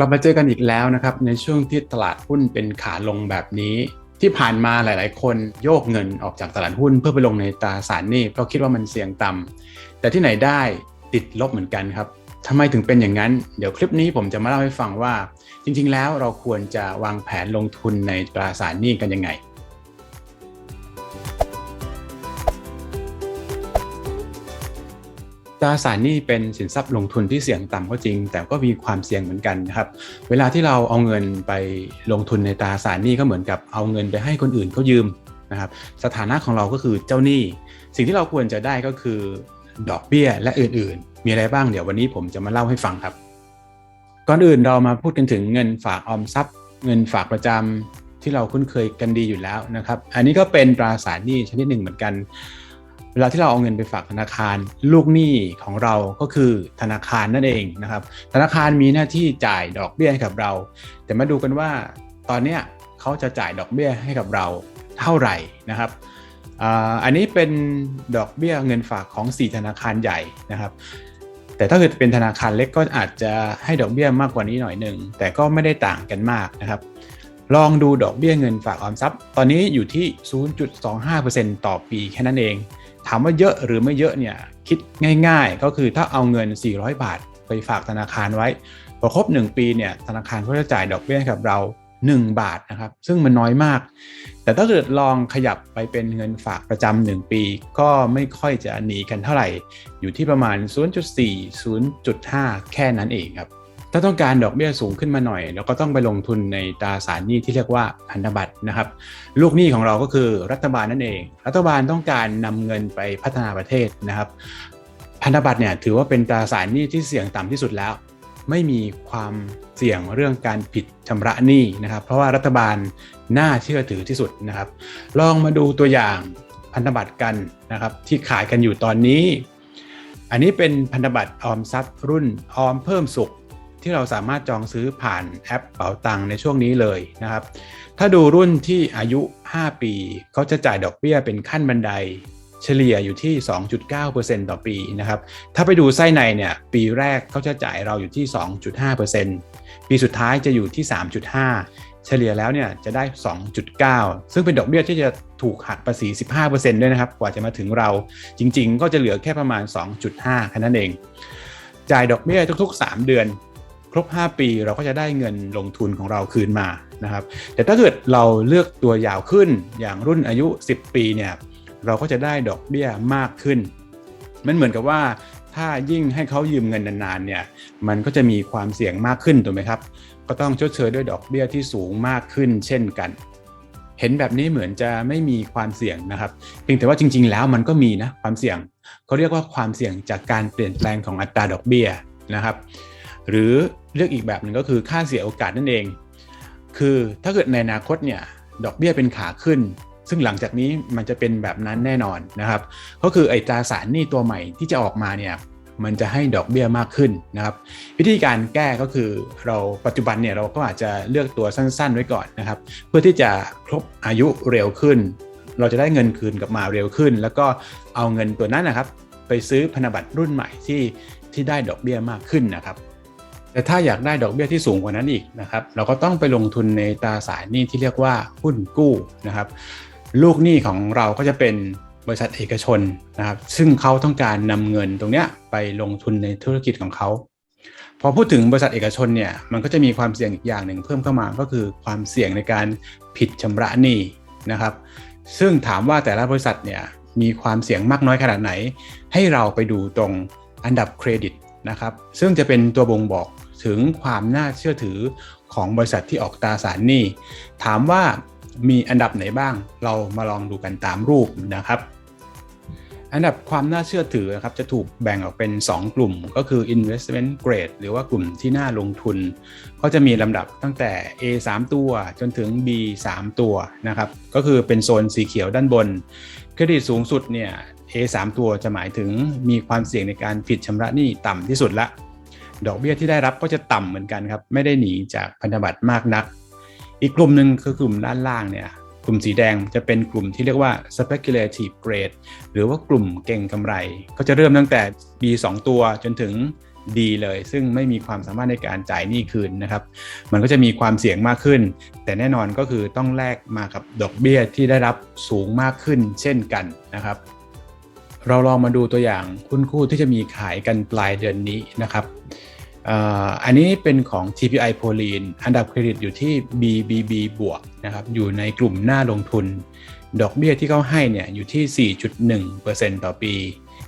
กลับมาเจอกันอีกแล้วนะครับ ในช่วงที่ตลาดหุ้นเป็นขาลงแบบนี้ ที่ผ่านมาหลาย ๆ คนโยกเงินออกจากตลาดหุ้นเพื่อไปลงในตราสารหนี้เพราะคิดว่ามันเสี่ยงต่ำแต่ที่ไหนได้ติดลบเหมือนกันครับทำไมถึงเป็นอย่างนั้น เดี๋ยวคลิปนี้ผมจะมาเล่าให้ฟังว่า จริง ๆ แล้วเราควรจะวางแผนลงทุนในตราสารหนี้กันยังไง ตราสารหนี้เป็นสินทรัพย์ลงทุนที่เสี่ยงต่ำก็จริง แต่ก็มีความเสี่ยงเหมือนกันนะครับเวลาที่เราเอาเงินไปลงทุนในตราสารหนี้ก็เหมือนกับเอาเงินไปให้คนอื่นเขายืมนะครับสถานะของเราก็คือเจ้าหนี้ สิ่งที่เราควรจะได้ก็คือดอกเบี้ยและอื่นๆ มีอะไรบ้างเดี๋ยววันนี้ผมจะมาเล่าให้ฟังครับ ก่อนอื่นเรามาพูดกันถึงเงินฝากออมทรัพย์ เงินฝากประจำที่เราคุ้นเคยกันดีอยู่แล้วนะครับ อันนี้ก็เป็นตราสารหนี้ชนิดหนึ่งเหมือนกัน เวลาที่เราเอาเงินไปฝากธนาคาร ลูกหนี้ของเราก็คือธนาคารนั่นเองนะครับ ธนาคารมีหน้าที่จ่ายดอกเบี้ยให้กับเรา แต่มาดูกันว่าตอนเนี้ยเขาจะจ่ายดอกเบี้ยให้กับเราเท่าไหร่นะครับอันนี้เป็นดอกเบี้ยเงินฝากของ 4 ธนาคารใหญ่นะครับ แต่ถ้าเกิดเป็นธนาคารเล็กก็อาจจะให้ดอกเบี้ยมากกว่านี้หน่อยหนึ่งแต่ก็ไม่ได้ต่างกันมากนะครับ ลองดูดอกเบี้ยเงินฝากออมทรัพย์ ตอนนี้อยู่ที่ 0.25%ต่อปีแค่นั้นเอง ถามว่าเยอะหรือไม่เยอะเนี่ยคิดง่าย ๆ ก็คือถ้าเอาเงิน 400 บาทไปฝากธนาคารไว้พอครบ 1 ปีเนี่ยธนาคารก็จะจ่ายดอกเบี้ยกับเรา 1 บาทนะครับ ซึ่งมันน้อยมาก แต่ถ้าเกิดลองขยับไปเป็นเงินฝากประจำ1ปี ก็ไม่ค่อยจะหนีกันเท่าไหร่ อยู่ที่ประมาณ 0.4 0.5 แค่นั้นเองครับ ถ้าต้องการดอกเบี้ยสูงขึ้นมาหน่อย เราก็ต้องไปลงทุนในตราสารหนี้ที่เรียกว่าพันธบัตรนะครับ ลูกหนี้ของเราก็คือรัฐบาลนั่นเอง รัฐบาลต้องการนำเงินไปพัฒนาประเทศนะครับ พันธบัตรเนี่ยถือว่าเป็นตราสารหนี้ที่เสี่ยงต่ำที่สุดแล้ว ไม่มีความเสี่ยงเรื่องการผิดชำระหนี้นะครับ เพราะว่ารัฐบาลน่าเชื่อถือที่สุดนะครับ ลองมาดูตัวอย่างพันธบัตรกันนะครับ ที่ขายกันอยู่ตอนนี้ อันนี้เป็นพันธบัตรออมทรัพย์รุ่นออมเพิ่มสุข ที่เราสามารถจองซื้อผ่านแอปเป๋าตังในช่วงนี้เลยนะครับ ถ้าดูรุ่นที่อายุ 5 ปีเขาจะจ่ายดอกเบี้ยเป็นขั้นบันไดเฉลี่ยอยู่ที่ 2.9%ต่อปีนะครับ ถ้าไปดูไส้ในเนี่ย ปีแรกเขาจะจ่ายเราอยู่ที่ 2.5%ปีสุดท้ายจะอยู่ที่ 3.5 เฉลี่ยแล้วเนี่ยจะได้ 2.9 ซึ่งเป็นดอกเบี้ยที่จะถูกหักภาษี 15%ด้วยนะครับ กว่าจะมาถึงเราจริง ๆ ก็จะเหลือแค่ประมาณ 2.5 แค่นั้นเอง จ่ายดอกเบี้ยทุก ๆ 3 เดือน ครบ 5 ปีเราก็จะได้เงินลงทุนของเราคืนมานะครับ แต่ถ้าเกิดเราเลือกตัวยาวขึ้นอย่างรุ่นอายุ 10 ปีเนี่ยเราก็จะได้ดอกเบี้ยมากขึ้น มันเหมือนกับว่าถ้ายิ่งให้เขายืมเงินนานๆเนี่ยมันก็จะมีความเสี่ยงมากขึ้นถูกไหมครับ ก็ต้องชดเชยด้วยดอกเบี้ยที่สูงมากขึ้นเช่นกัน เห็นแบบนี้เหมือนจะไม่มีความเสี่ยงนะครับเพียงแต่ว่าจริง ๆ แล้วมันก็มีนะความเสี่ยงเขาเรียกว่าความเสี่ยงจากการเปลี่ยนแปลงของอัตราดอกเบี้ยนะครับ หรือเรียกอีกแบบหนึ่งก็คือค่าเสียโอกาสนั่นเอง คือถ้าเกิดในอนาคตเนี่ยดอกเบี้ยเป็นขาขึ้น ซึ่งหลังจากนี้มันจะเป็นแบบนั้นแน่นอนนะครับ ก็คือไอ้ตราสารหนี้ตัวใหม่ที่จะออกมาเนี่ยมันจะให้ดอกเบี้ยมากขึ้นนะครับ วิธีการแก้ก็คือเราปัจจุบันเนี่ยเราก็อาจจะเลือกตัวสั้นๆ ไว้ก่อนนะครับ เพื่อที่จะครบอายุเร็วขึ้น เราจะได้เงินคืนกลับมาเร็วขึ้น แล้วก็เอาเงินตัวนั้นนะครับ ไปซื้อพันธบัตรรุ่นใหม่ที่ที่ได้ดอกเบี้ยมากขึ้นนะครับ แต่ถ้าอยากได้ดอกเบี้ยที่สูงกว่านั้นอีกนะครับ เราก็ต้องไปลงทุนในตราสารหนี้ที่เรียกว่าหุ้นกู้นะครับ ลูกหนี้ของเราก็จะเป็นบริษัทเอกชนนะครับ ซึ่งเขาต้องการนำเงินตรงเนี้ยไปลงทุนในธุรกิจของเขาพอพูดถึงบริษัทเอกชนเนี่ยมันก็จะมีความเสี่ยงอีกอย่างหนึ่งเพิ่มเข้ามาก็คือความเสี่ยงในการผิดชำระหนี้นะครับ ซึ่งถามว่าแต่ละบริษัทเนี่ยมีความเสี่ยงมากน้อยขนาดไหน ให้เราไปดูตรงอันดับเครดิต นะครับซึ่งจะเป็นตัวบ่งบอกถึงความน่าเชื่อถือของบริษัทที่ออกตราสารหนี้ ถามว่ามีอันดับไหนบ้าง เรามาลองดูกันตามรูปนะครับอันดับความน่าเชื่อถือนะครับจะถูกแบ่งออกเป็น 2 กลุ่มก็คือ investment grade หรือว่ากลุ่มที่น่าลงทุน ก็จะมีลำดับตั้งแต่ A 3 ตัวจนถึง B 3 ตัวนะครับก็คือเป็นโซนสีเขียวด้านบน เครดิตสูงสุดเนี่ย A 3ตัวจะหมายถึงมีความเสี่ยงในการผิดชำระหนี้ต่ำที่สุดละ ดอกเบี้ยที่ได้รับก็จะต่ำเหมือนกันครับ ไม่ได้หนีจากพันธบัตรมากนัก อีกกลุ่มหนึ่งคือกลุ่มด้านล่างเนี่ย กลุ่มสีแดงจะเป็นกลุ่มที่เรียกว่า speculative grade หรือว่ากลุ่มเก่งกำไร ก็จะเริ่มตั้งแต่ B 2ตัวจนถึงดีเลย ซึ่งไม่มีความสามารถในการจ่ายหนี้คืนนะครับ มันก็จะมีความเสี่ยงมากขึ้น แต่แน่นอนก็คือต้องแลกมากับดอกเบี้ยที่ได้รับสูงมากขึ้นเช่นกันนะครับ เราลองมาดูตัวอย่างหุ้นคู่ที่จะมีขายกันปลายเดือนนี้นะครับอันนี้เป็นของ TPI p o l i n อันดับเครดิตอยู่ที่ BBB บวกนะครับอยู่ในกลุ่มหน้าลงทุน ดอกเบี้ยที่เขาให้เนี่ยอยู่ที่ 4.1%ต่อปี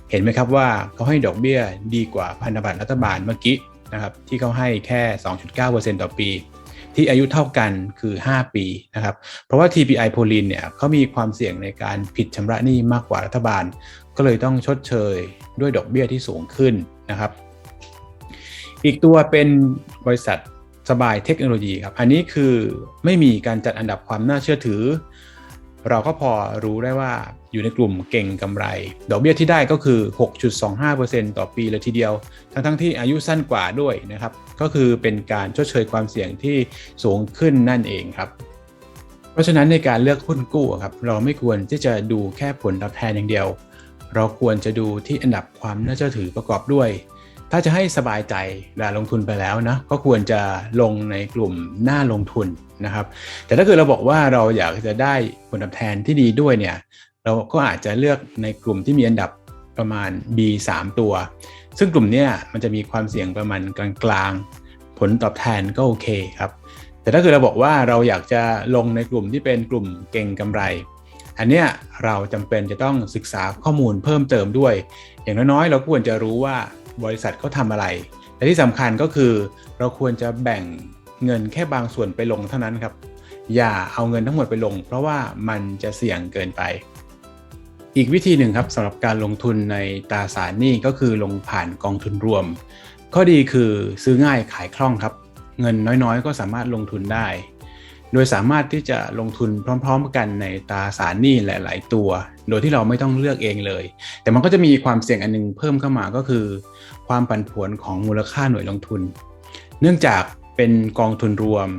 เห็นไหมครับว่าเขาให้ดอกเบี้ยดีกว่าพันธบัตรรัฐบาลเมื่อกี้นะครับที่เขาให้แค่ 2.9%ต่อปี ที่อายุเท่ากันคือ 5 ปีนะครับ เพราะว่า TPI p o l i n เนี่ยเขามีความเสี่ยงในการผิดชำระหนี้มากกว่ารัฐบาล ก็เลยต้องชดเชยด้วยดอกเบี้ยที่สูงขึ้นนะครับ อีกตัวเป็นบริษัทสบายเทคโนโลยีครับ อันนี้คือไม่มีการจัดอันดับความน่าเชื่อถือ เราก็พอรู้ได้ว่าอยู่ในกลุ่มเก่งกำไร ดอกเบี้ยที่ได้ก็คือ 6.25%ต่อปีเลยทีเดียว ทั้งทั้งที่อายุสั้นกว่าด้วยนะครับ ก็คือเป็นการชดเชยความเสี่ยงที่สูงขึ้นนั่นเองครับ เพราะฉะนั้นในการเลือกหุ้นกู้ครับ เราไม่ควรที่จะดูแค่ผลตอบแทนอย่างเดียว เราควรจะดูที่อันดับความน่าเชื่อถือประกอบด้วย ถ้าจะให้สบายใจเวลาลงทุนไปแล้วนะก็ควรจะลงในกลุ่มหน้าลงทุนนะครับ แต่ถ้าเกิดเราบอกว่าเราอยากจะได้ผลตอบแทนที่ดีด้วยเนี่ยเราก็อาจจะเลือกในกลุ่มที่มีอันดับประมาณ B 3ตัว ซึ่งกลุ่มนี้มันจะมีความเสี่ยงประมาณกลางๆ ผลตอบแทนก็โอเคครับ แต่ถ้าเกิดเราบอกว่าเราอยากจะลงในกลุ่มที่เป็นกลุ่มเก่งกำไร อันเนี้ยเราจำเป็นจะต้องศึกษาข้อมูลเพิ่มเติมด้วย อย่างน้อยๆ เราควรจะรู้ว่า บริษัทเขาทำอะไรแต่ที่สำคัญก็คือเราควรจะแบ่งเงินแค่บางส่วนไปลงเท่านั้นครับ อย่าเอาเงินทั้งหมดไปลง เพราะว่ามันจะเสี่ยงเกินไป อีกวิธีหนึ่งครับสำหรับการลงทุนในตราสารหนี้ก็คือลงผ่านกองทุนรวม ข้อดีคือซื้อง่ายขายคล่องครับ เงินน้อยๆ ก็สามารถลงทุนได้ โดยสามารถที่จะลงทุนพร้อม ๆ กันในตราสารหนี้หลาย ๆ ตัว โดยที่เราไม่ต้องเลือกเองเลย แต่มันก็จะมีความเสี่ยงอันนึงเพิ่มเข้ามาก็คือ ความผันผวนของมูลค่าหน่วยลงทุน เนื่องจากเป็นกองทุนรวม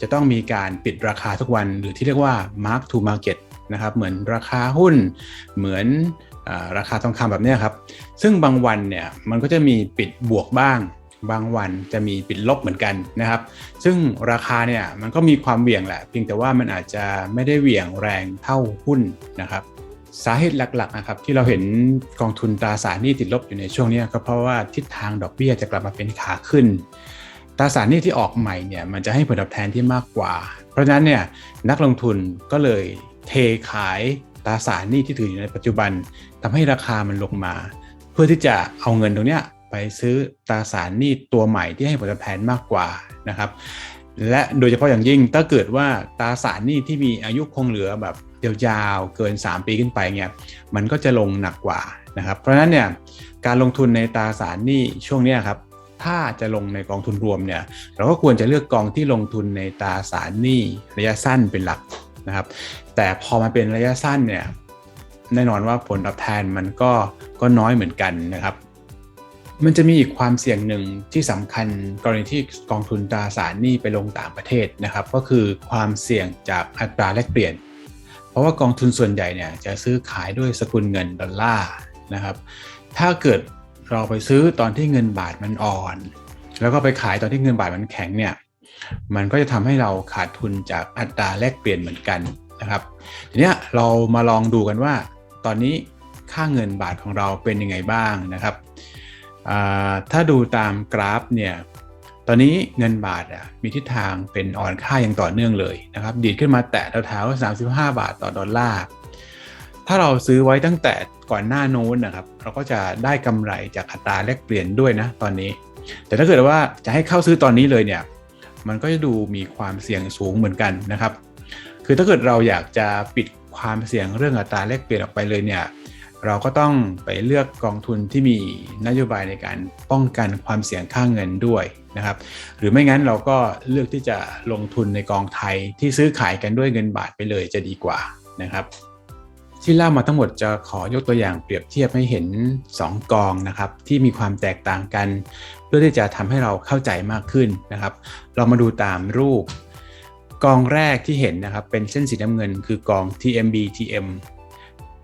จะต้องมีการปิดราคาทุกวัน หรือที่เรียกว่า mark to market นะครับเหมือนราคาหุ้น เหมือนอราคาทองคำแบบนี้ครับ ซึ่งบางวันเนี่ยมันก็จะมีปิดบวกบ้าง บางวันจะมีปิดลบเหมือนกันนะครับ ซึ่งราคาเนี่ยมันก็มีความเหวี่ยงแหละ เพียงแต่ว่ามันอาจจะไม่ได้เหวี่ยงแรงเท่าหุ้นนะครับสาเหตุหลักๆนะครับที่เราเห็นกองทุนตราสารหนี้ติดลบอยู่ในช่วงนี้ก็เพราะว่าทิศทางดอกเบี้ยจะกลับมาเป็นขาขึ้นตราสารหนี้ที่ออกใหม่เนี่ยมันจะให้ผลตอบแทนที่มากกว่า เพราะฉะนั้นเนี่ยนักลงทุนก็เลยเทขายตราสารหนี้ที่ถืออยู่ในปัจจุบันทำให้ราคามันลงมา เพื่อที่จะเอาเงินตรงเนี้ย ไปซื้อตราสารหนี้ตัวใหม่ที่ให้ผลตอบแทนมากกว่านะครับ และโดยเฉพาะอย่างยิ่งถ้าเกิดว่าตราสารหนี้ที่มีอายุคงเหลือแบบยาวๆเกิน 3 ปีขึ้นไปเนี่ยมันก็จะลงหนักกว่านะครับ เพราะฉะนั้นเนี่ยการลงทุนในตราสารหนี้ช่วงนี้ครับถ้าจะลงในกองทุนรวมเนี่ยเราก็ควรจะเลือกกองที่ลงทุนในตราสารหนี้ระยะสั้นเป็นหลักนะครับ แต่พอมาเป็นระยะสั้นเนี่ยแน่นอนว่าผลตอบแทนมันก็ก็น้อยเหมือนกันนะครับ มันจะมีอีกความเสี่ยงหนึ่งที่สำคัญกรณีที่กองทุนตราสารหนี้ไปลงต่างประเทศนะครับ ก็คือความเสี่ยงจากอัตราแลกเปลี่ยน เพราะว่ากองทุนส่วนใหญ่เนี่ยจะซื้อขายด้วยสกุลเงินดอลลาร์นะครับ ถ้าเกิดเราไปซื้อตอนที่เงินบาทมันอ่อน แล้วก็ไปขายตอนที่เงินบาทมันแข็งเนี่ยมันก็จะทำให้เราขาดทุนจากอัตราแลกเปลี่ยนเหมือนกันนะครับ ทีนี้เรามาลองดูกันว่า ตอนนี้ค่าเงินบาทของเราเป็นยังไงบ้างนะครับ ถ้าดูตามกราฟเนี่ยตอนนี้เงินบาทมีทิศทางเป็นอ่อนค่าอย่างต่อเนื่องเลยนะครับดีดขึ้นมาแตะแถวๆ35 บาทต่อดอลลาร์ถ้าเราซื้อไว้ตั้งแต่ก่อนหน้าโน้นนะครับ เราก็จะได้กำไรจากอัตราแลกเปลี่ยนด้วยนะตอนนี้ แต่ถ้าเกิดว่าจะให้เข้าซื้อตอนนี้เลยเนี่ย มันก็จะดูมีความเสี่ยงสูงเหมือนกันนะครับ คือถ้าเกิดเราอยากจะปิดความเสี่ยงเรื่องอัตราแลกเปลี่ยนออกไปเลยเนี่ย เราก็ต้องไปเลือกกองทุนที่มีนโยบายในการป้องกันความเสี่ยงค่างเงินด้วยนะครับ หรือไม่งั้นเราก็เลือกที่จะลงทุนในกองไทยที่ซื้อขายกันด้วยเงินบาทไปเลยจะดีกว่านะครับที่เล่ามาทั้งหมดจะขอยกตัวอย่างเปรียบเทียบให้เห็น 2 กองนะครับที่มีความแตกต่างกัน เพื่อที่จะทำให้เราเข้าใจมากขึ้นนะครับ เรามาดูตามรูป กองแรกที่เห็นนะครับเป็นเส้นสีน้ำเงินคือกอง TMB TM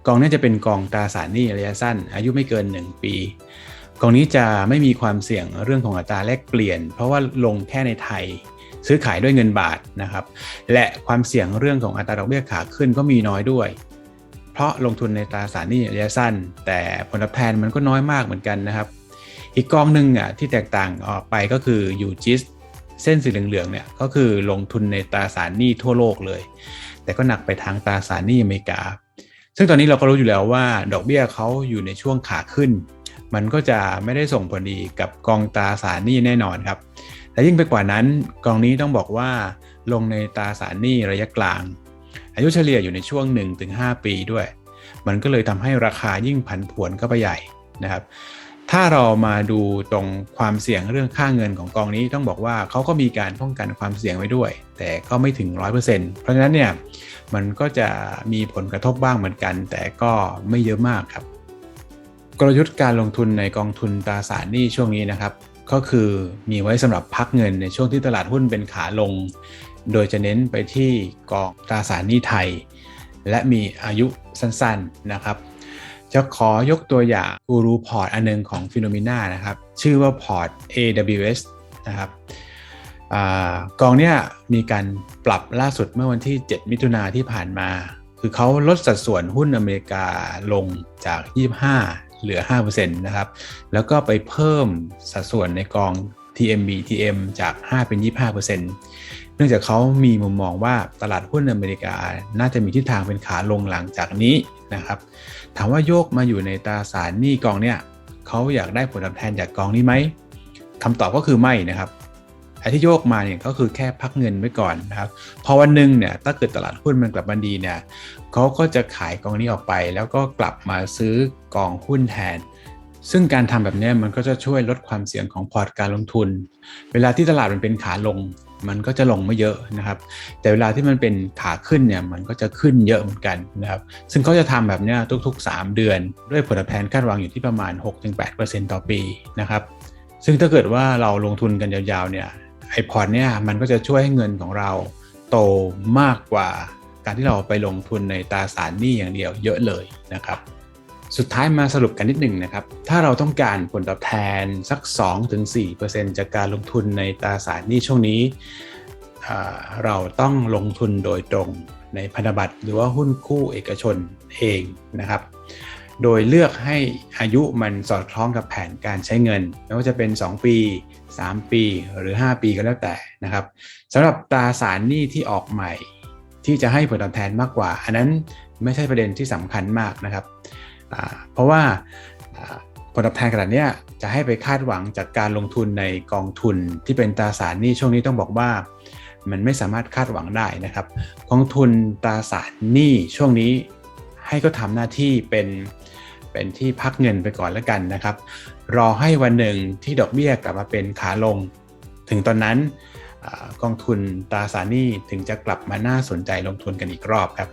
กองนี้จะเป็นกองตราสารหนี้ระยะสั้น อายุไม่เกิน 1 ปี กองนี้จะไม่มีความเสี่ยงเรื่องของอัตราแลกเปลี่ยน เพราะว่าลงแค่ในไทยซื้อขายด้วยเงินบาทนะครับ และความเสี่ยงเรื่องของอัตราดอกเบี้ยขาขึ้นก็มีน้อยด้วย เพราะลงทุนในตราสารหนี้ระยะสั้น แต่ผลตอบแทนมันก็น้อยมากเหมือนกันนะครับ อีกกองหนึ่งอะที่แตกต่างออกไปก็คือยูจิสเส้นสีเหลืองๆเนี่ยก็คือลงทุนในตราสารหนี้ทั่วโลกเลย แต่ก็หนักไปทางตราสารหนี้อเมริกา ซึ่งตอนนี้เราก็รู้อยู่แล้วว่าดอกเบี้ยเขาอยู่ในช่วงขาขึ้น มันก็จะไม่ได้ส่งผลดีกับกองตราสารหนี้แน่นอนครับและยิ่งไปกว่านั้นกองนี้ต้องบอกว่าลงในตราสารหนี้ระยะกลาง อายุเฉลี่ยอยู่ในช่วง 1-5 ปีด้วย มันก็เลยทำให้ราคายิ่งผันผวนเข้าไปใหญ่นะครับ ถ้าเรามาดูตรงความเสี่ยงเรื่องค่าเงินของกองนี้ต้องบอกว่าเขาก็มีการป้องกันความเสี่ยงไว้ด้วย แต่ก็ไม่ถึง 100%เพราะฉะนั้นเนี่ยมันก็จะมีผลกระทบบ้างเหมือนกัน แต่ก็ไม่เยอะมากครับ กลยุทธ์การลงทุนในกองทุนตราสารหนี้ช่วงนี้นะครับ ก็คือมีไว้สำหรับพักเงินในช่วงที่ตลาดหุ้นเป็นขาลง โดยจะเน้นไปที่กองตราสารหนี้ไทย และมีอายุสั้นๆนะครับ จะขอยกตัวอย่างกูรูพอร์ตอันนึงของฟิโนมิน่านะครับ ชื่อว่าพอร์ต AWS นะครับอกองเนี้ยมีการปรับล่าสุดเมื่อวันที่ 7 มิถุนาที่ผ่านมา คือเขาลดสัดส่วนหุ้นอเมริกาลงจาก 25 เหลือ 5%นะครับ แล้วก็ไปเพิ่มสัดส่วนในกอง TMB TM จาก 5 เป็น 25%เนื่องจากเขามีมุมมองว่าตลาดหุ้นอเมริกา น่าจะมีทิศทางเป็นขาลงหลังจากนี้นะครับ ถามว่าโยกมาอยู่ในตราสารหนี้กองเนี่ยเขาอยากได้ผลตอบแทนจากกองนี้ไหมคำตอบก็คือไม่นะครับไอ้ที่โยกมาเนี่ยก็คือแค่พักเงินไว้ก่อนนะครับ พอวันหนึ่งเนี่ยถ้าเกิดตลาดหุ้นมันกลับมาดีเนี่ยเขาก็จะขายกองนี้ออกไป แล้วก็กลับมาซื้อกองหุ้นแทน ซึ่งการทำแบบนี้มันก็จะช่วยลดความเสี่ยงของพอร์ตการลงทุน เวลาที่ตลาดมันเป็นขาลง มันก็จะลงไม่เยอะนะครับ แต่เวลาที่มันเป็นขาขึ้นเนี่ยมันก็จะขึ้นเยอะเหมือนกันนะครับซึ่งเขาจะทำแบบนี้ทุก ๆ 3 เดือน ด้วยผลตอบแทนคาดหวังอยู่ที่ประมาณ 6-8%ต่อปีนะครับซึ่งถ้าเกิดว่าเราลงทุนกันยาวๆเนี่ยไอพอร์ตเนี่ยมันก็จะช่วยให้เงินของเราโตมากกว่าการที่เราไปลงทุนในตราสารหนี้อย่างเดียวเยอะเลยนะครับ สุดท้ายมาสรุปกันนิดหนึ่งนะครับ ถ้าเราต้องการผลตอบแทนสัก 2-4%จากการลงทุนในตราสารหนี้ช่วงนี้ เราต้องลงทุนโดยตรงในพันธบัตรหรือว่าหุ้นคู่เอกชนเองนะครับ โดยเลือกให้อายุมันสอดคล้องกับแผนการใช้เงิน ไม่ว่าจะเป็น 2 ปี 3 ปีหรือ 5 ปีก็แล้วแต่นะครับสำหรับตราสารหนี้ที่ออกใหม่ ที่จะให้ผลตอบแทนมากกว่า อันนั้นไม่ใช่ประเด็นที่สำคัญมากนะครับ เพราะว่าผลตอบแทนขนาดนี้จะให้ไปคาดหวังจากการลงทุนในกองทุนที่เป็นตราสารหนี้ช่วงนี้ต้องบอกว่า มันไม่สามารถคาดหวังได้นะครับ กองทุนตราสารหนี้ช่วงนี้ให้ก็ทำหน้าที่เป็นเป็นที่พักเงินไปก่อนแล้วกันนะครับ รอให้วันหนึ่งที่ดอกเบี้ยกลับมาเป็นขาลง ถึงตอนนั้นกองทุนตราสารหนี้ถึงจะกลับมาน่าสนใจลงทุนกันอีกรอบครับ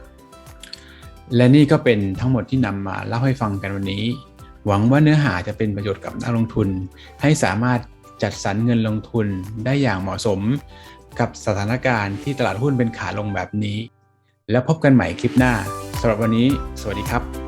และนี่ก็เป็นทั้งหมดที่นำมาเล่าให้ฟังกันวันนี้ หวังว่าเนื้อหาจะเป็นประโยชน์กับนักลงทุน ให้สามารถจัดสรรเงินลงทุนได้อย่างเหมาะสม กับสถานการณ์ที่ตลาดหุ้นเป็นขาลงแบบนี้ แล้วพบกันใหม่คลิปหน้าสำหรับวันนี้ สวัสดีครับ